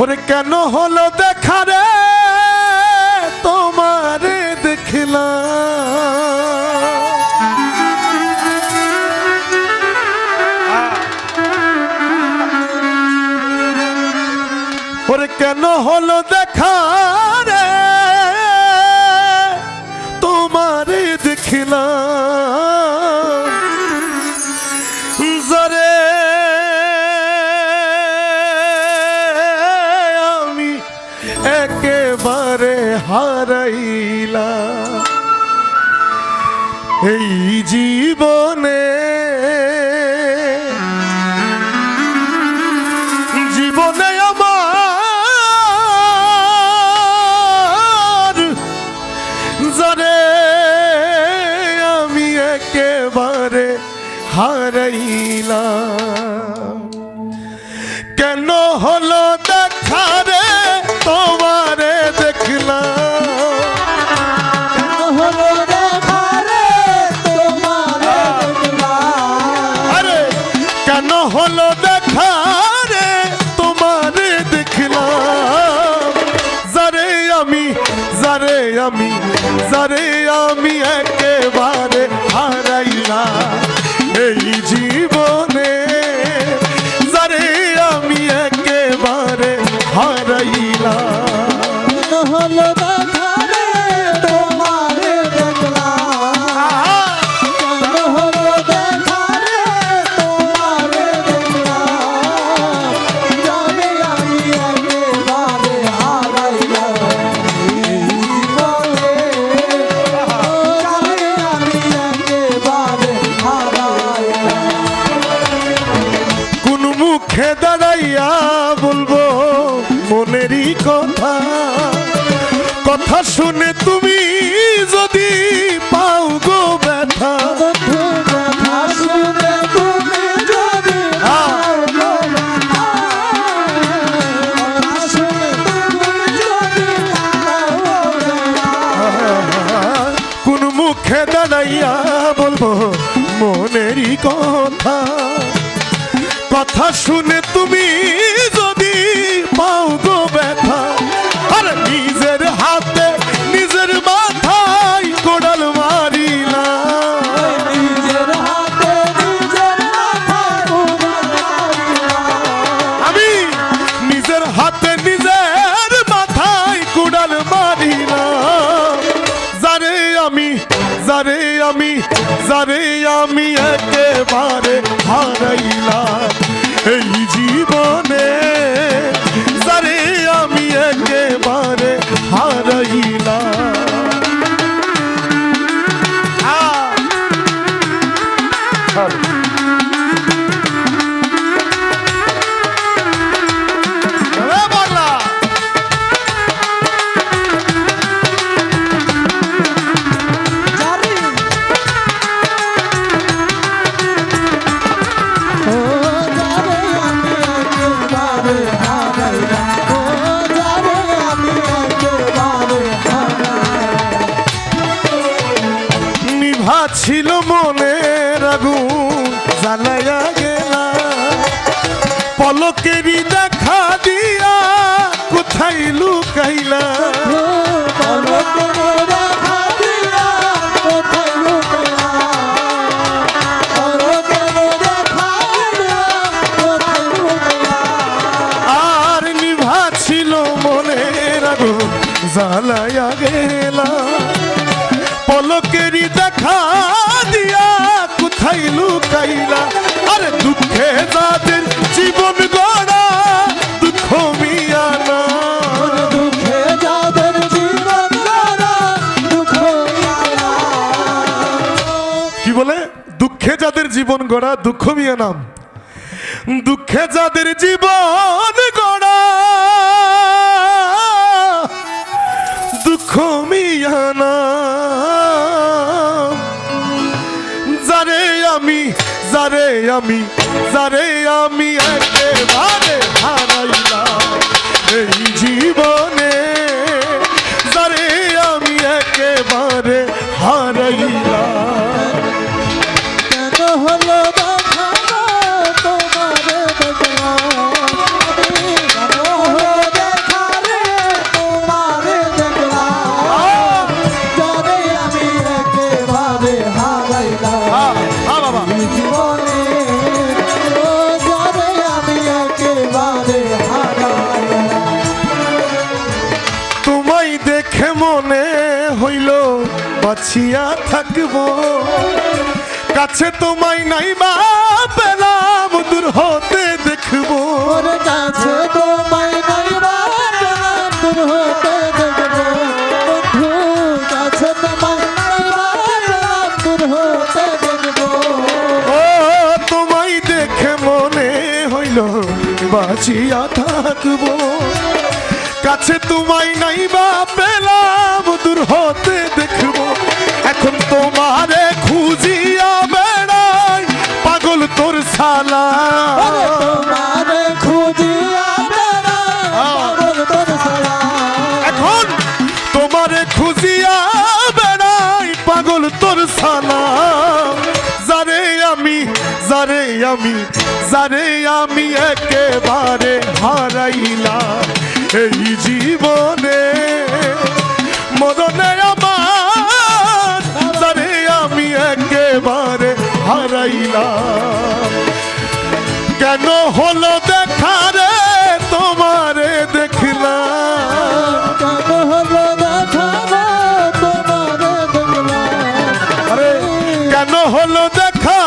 ওরে কেন হলো দেখা রে? তোমার দেখিলাম। ওরে কেন হলো দেখা? একেবারে হারাইলাম এই জীবনে জীবনে আমার যারে আমি হারাইলাম। কেন হলো হলো দেখা রে, তোমারে দেখলাম। যারে আমি যারে আমি যারে আমি একেবারে হারাইলাম এই জীবনে। যারে আমি একেবারে হারাইলাম। হলো দেখা মুখে দাঁড়াইয়া বলব, মনেরই কথা। কথা শুনে তুমি যদি পাও গো ব্যথা। কোন মুখে দাঁড়াইয়া বলব, মনেরই কথা। কথা শুনে তুমি যদি পাও গো ব্যথা, আর নিজের হাতে, নিজের মাথায় কোড়াল নিজের মাথা আমি নিজের হাতে, নিজের মাথায় কুড়াল না যারে আমি যারে আমি যারে আমি একেবারে হারাইলাম। ছিল মনের আগুন জ্বালাইয়া গেলা পলকেরই দেখা দিয়া কোথায় লুকাইলা আর নিভা ছিল মনে আগুন জ্বালাইয়া গেলা জীবন গড়া দুঃখ মিয়া নাম। দুঃখে যাদের জীবন গড়া দুঃখ মিয়া নাম। যারে আমি যারে আমি, যারে মনে হইল বাছিয়া থাকব। কাছে তোমায় নাই বা পেলাম দূর হতে দেখব। কাছে তোমায় নাই বাগান দূর হতে দেখব। বন্ধু কাছে তোমায় নাই বাগান দূর হতে দেখব। ও তোমায় দেখে মনে হইল বাঁচিয়া থাকব। কাছে তোমায় নাই বা পেলাম দূর হতে দেখব। এখন তোমারে খুঁজিয়া বেড়াই পাগল তোর সালা তোমারে খুঁজিয়া পাগল তোর সালা এখন তোমারে খুঁজিয়া বেড়াই পাগল তোর সালা যারে আমি যারে আমি যারে আমি একেবারে হারাইলাম। এই জীবনে মরণে আমার আমি একেবারে হারাইলাম। কেন হলো দেখা রে তোমারে দেখলাম। কেন হলো দেখাবো তোমারে দেখলাম। আরে কেন হলো দেখা